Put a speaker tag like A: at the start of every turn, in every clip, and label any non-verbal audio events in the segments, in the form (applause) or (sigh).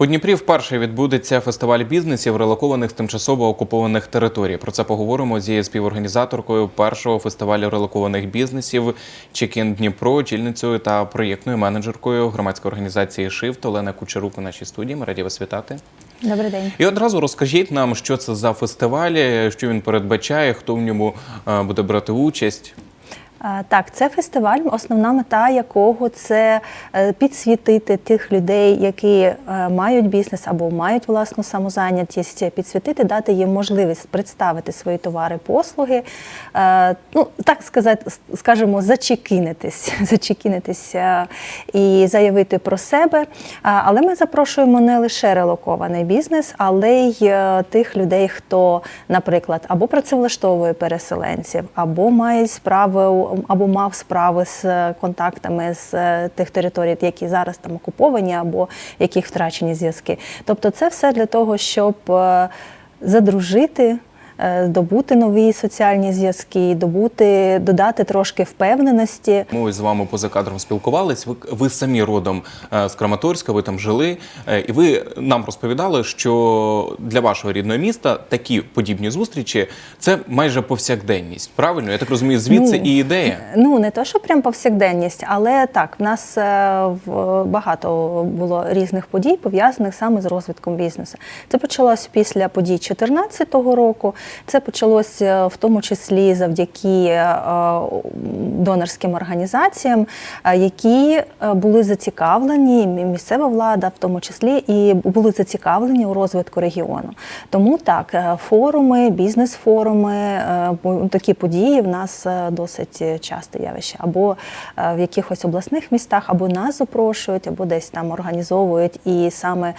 A: У Дніпрі вперше відбудеться фестиваль бізнесів, релокованих з тимчасово окупованих територій. Про це поговоримо зі співорганізаторкою першого фестивалю релокованих бізнесів Чекін Дніпро, очільницею та проєктною менеджеркою громадської організації Шифт Олена Кучерук у нашій студії. Ми раді вас вітати.
B: Добрий день.
A: І одразу розкажіть нам, що це за фестиваль, що він передбачає, хто в ньому е, буде брати участь.
B: Е, Так, це фестиваль, основна мета якого це е, підсвітити тих людей, які е, мають бізнес або мають власну самозайнятість, підсвітити, дати їм можливість представити свої товари, послуги. Ну так сказати, скажімо, зачекінитись, (laughs) зачекінитись і заявити про себе. Але ми запрошуємо не лише релокований бізнес, але й тих людей, хто, наприклад, або працевлаштовує переселенців, або має справи або мав справи з контактами з е, тих територій, які зараз там окуповані, або яких втрачені зв'язки. Тобто, це все для того, щоб е, задружити. Е, Добути нові соціальні зв'язки, добути, додати трошки впевненості.
A: Ми ось з вами поза кадром спілкувались. Ви, ви самі родом е, з Краматорська, ви там жили, е, і ви нам розповідали, що для вашого рідного міста такі подібні зустрічі це майже повсякденність. Правильно? Я так розумію, звідси
B: Ну,
A: і ідея.
B: Ну не то, що прям повсякденність, але так, в нас е, багато було різних подій, пов'язаних саме з розвитком бізнесу. Це почалось після подій 2014 року. Це почалось е, в тому числі завдяки е, донорським організаціям, е, які були зацікавлені, місцева влада, в тому числі, і були зацікавлені у розвитку регіону. Тому так, форуми, бізнес-форуми, такі події в нас досить часте явище. Або в якихось обласних містах, або нас запрошують, або десь там організовують і саме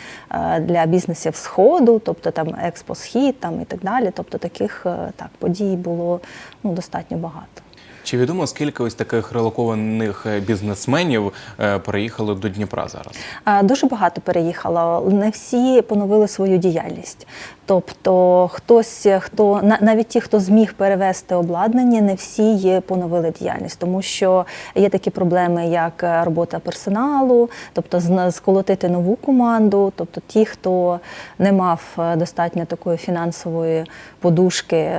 B: для бізнесів сходу, тобто там експо схід там і так далі. Тобто таких е, так подій було ну достатньо багато.
A: Чи відомо скільки ось таких релокованих е, бізнесменів е, переїхали до Дніпра зараз?
B: Дуже багато переїхало. Не всі поновили свою діяльність. Тобто, хтось, хто на- навіть ті, хто зміг перевести обладнання, не всі поновили діяльність, тому що є такі проблеми, як е, робота персоналу, тобто сколотити нову команду. Тобто, ті, хто не мав достатньо такої фінансової подушки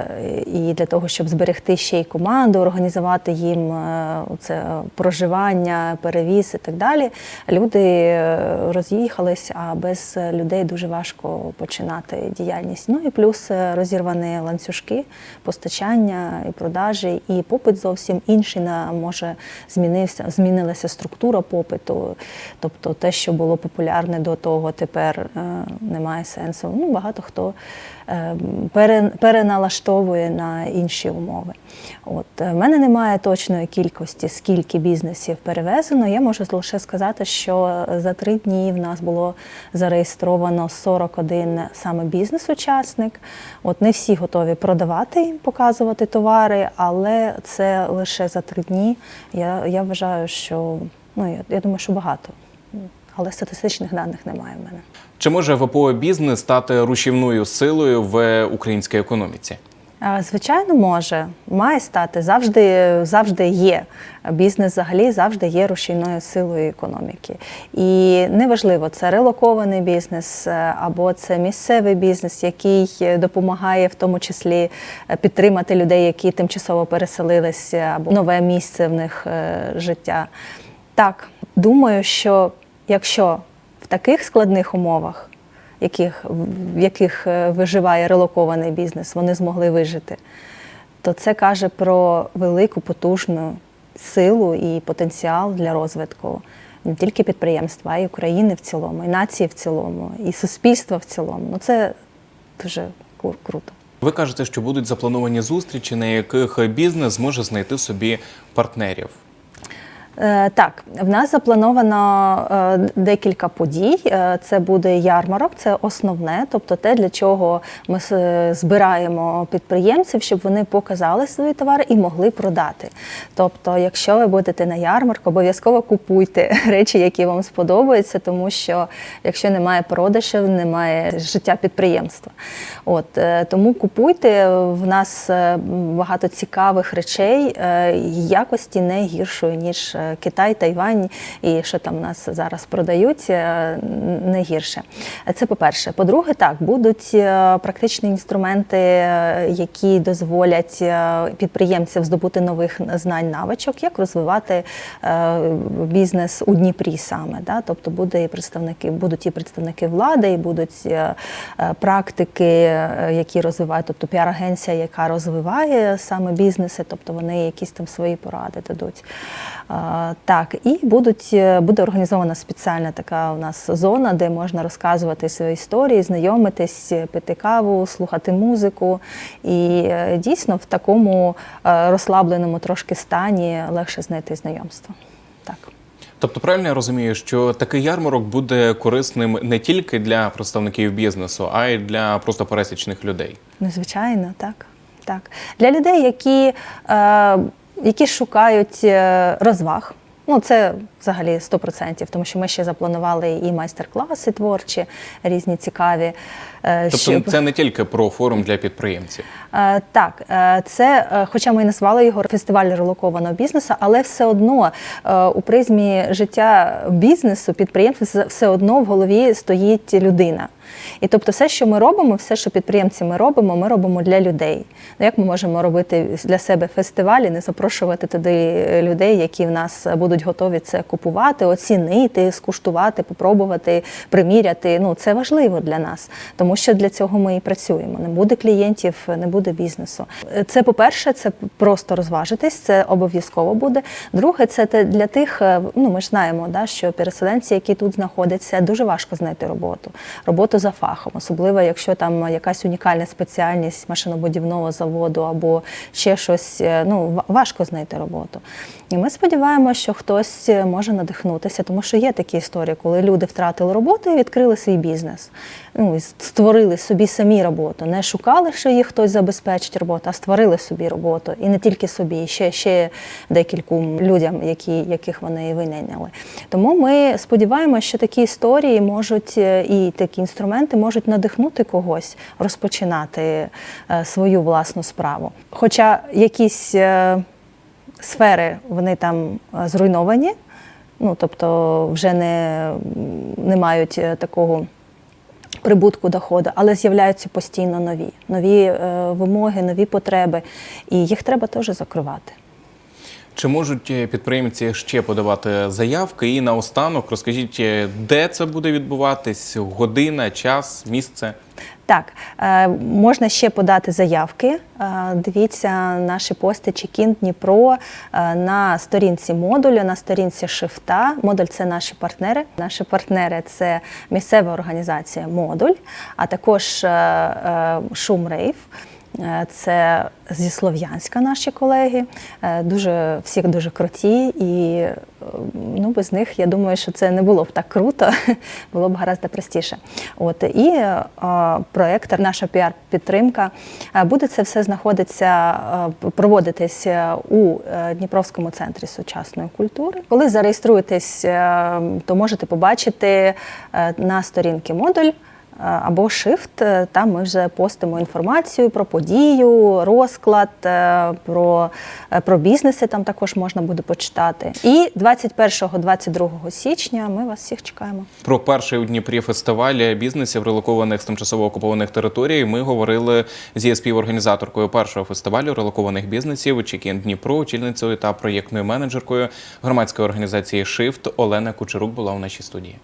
B: і для того, щоб зберегти ще й команду, організувати їм е, це проживання, перевіз і так далі. Люди е, роз'їхались, а без людей дуже важко починати діяльність. Ну і плюс е, розірвані ланцюжки постачання і продажі, і попит зовсім інший на може змінився, змінилася структура попиту. Тобто те, що було популярне до того, тепер е, немає сенсу. Ну, багато хто е, переналаштовує на інші умови. От е, в мене немає точної кількості, скільки бізнесів перевезено. Я можу лише сказати, що за три дні в нас було зареєстровано 41 саме бізнес-учасник. От не всі готові продавати, показувати товари, але це лише за три дні. Я, я вважаю, що ну я, я думаю, що багато. Але статистичних даних немає в мене.
A: Чи може ВПО бізнес стати рушівною силою в українській економіці?
B: Звичайно, може, має стати завжди, завжди є. Бізнес взагалі завжди є рушійною силою економіки. І неважливо, це релокований бізнес е, або це місцевий бізнес, який е, допомагає в тому числі е, підтримати людей, які тимчасово переселилися, або нове місце в них життя. Так, думаю, що якщо в таких складних умовах яких, в яких е, виживає релокований бізнес, вони змогли вижити, то це каже про велику потужну силу і потенціал для розвитку не тільки підприємства, а й України в цілому, і нації в цілому, і суспільства в цілому. Ну це дуже кру- круто.
A: Ви кажете, що будуть заплановані зустрічі, на яких бізнес зможе знайти собі партнерів.
B: Е, Так, в нас заплановано е, декілька подій. Е, Це буде ярмарок, це основне, тобто те, для чого ми збираємо підприємців, щоб вони показали свої товари і могли продати. Тобто, якщо ви будете на ярмарку, обов'язково купуйте (laughs) речі, які вам сподобаються, тому що якщо немає продажів, немає життя підприємства. От тому купуйте. В нас багато цікавих речей, якості не гіршої ніж Китай, Тайвань і що там у нас зараз продають, е, не гірше. Це по-перше. По-друге, так, будуть е, практичні інструменти, е, які дозволять е, підприємцям здобути нових знань, навичок, як розвивати е, бізнес у Дніпрі саме. Да? Тобто буде і представники, будуть і представники влади, і будуть е, е, практики, е, які розвивають, тобто піар-агенція, яка розвиває саме бізнеси, тобто вони якісь там свої поради дадуть. Так, і будуть, е, буде організована спеціальна така у нас зона, де можна розказувати свої історії, знайомитись, пити каву, слухати музику. І е, дійсно в такому е, розслабленому трошки стані легше знайти знайомство. Так.
A: Тобто, правильно я розумію, що такий ярмарок буде корисним не тільки для представників бізнесу, а й для просто пересічних людей.
B: Ну, звичайно, так. так. Для людей, які, е, які шукають е, розваг. Ну, це взагалі 100%, тому що ми ще запланували і майстер-класи творчі, різні цікаві. е,
A: Тобто,
B: щоб-
A: це не тільки про форум для підприємців.
B: Е, Так, це, хоча ми і назвали його фестиваль релокованого бізнесу, але все одно у призмі життя бізнесу, підприємства все одно в голові стоїть людина. І тобто, все, що ми робимо, все, що підприємці ми робимо, ми робимо для людей. Ну як ми можемо робити для себе фестивалі, не запрошувати туди людей, які в нас будуть готові це купувати, оцінити, скуштувати, попробувати, приміряти. Ну це важливо для нас, тому що для цього ми і працюємо. Не буде клієнтів, не буде бізнесу. Це по-перше, це просто розважитись, це обов'язково буде. Друге, це для тих, е, ну ми ж знаємо, да, що переселенці, які тут знаходяться, дуже важко знайти роботу, роботу за фахом, особливо якщо там якась унікальна спеціальність машинобудівного заводу або ще щось. е, Ну важко знайти роботу. І ми сподіваємося, що хтось е, може надихнутися, тому що є такі історії, коли люди втратили роботу і відкрили свій бізнес. Ну, і створили собі самі роботу. Не шукали, що їх хтось забезпечить роботу, а створили собі роботу. І не тільки собі, ще, ще декільком людям, які, яких вони винайняли. Тому ми сподіваємося, що такі історії можуть е, і такі інструменти можуть надихнути когось розпочинати е, свою власну справу. Хоча якісь е, сфери вони там е, зруйновані, ну тобто вже не, не мають такого прибутку доходу, але з'являються постійно нові, нові е, вимоги, нові потреби, і їх треба теж закривати.
A: Чи можуть е, підприємці ще подавати заявки? І наостанок розкажіть, е, де це буде відбуватись? Година, час, місце?
B: Так, е, можна ще подати заявки. Дивіться наші пости Чекін Дніпро на сторінці модулю, на сторінці Шифта. Модуль це наші партнери. Наші партнери це місцева організація Модуль, а також е, е, Це зі Слов'янська наші колеги. Е, Дуже всі дуже круті, і е, ну, без них я думаю, що це не було б так круто, (laughs) було б гораздо простіше. От і проект, наша піар-підтримка буде це все знаходитися, проводитись у Дніпровському центрі сучасної культури. Коли зареєструєтесь, то можете побачити на сторінки модуль. Е, або Shift. Е, Там ми вже постимо інформацію про подію, розклад, е, про, про бізнеси. Там також можна буде почитати. І 21-22 січня ми вас всіх чекаємо.
A: Про перший у Дніпрі фестиваль бізнесів, релокованих з тимчасово окупованих територій. Ми говорили зі співорганізаторкою першого фестивалю релокованих бізнесів Чекін Дніпро, очільницею та проєктною менеджеркою громадської організації Shift Олена Кучерук була у нашій студії.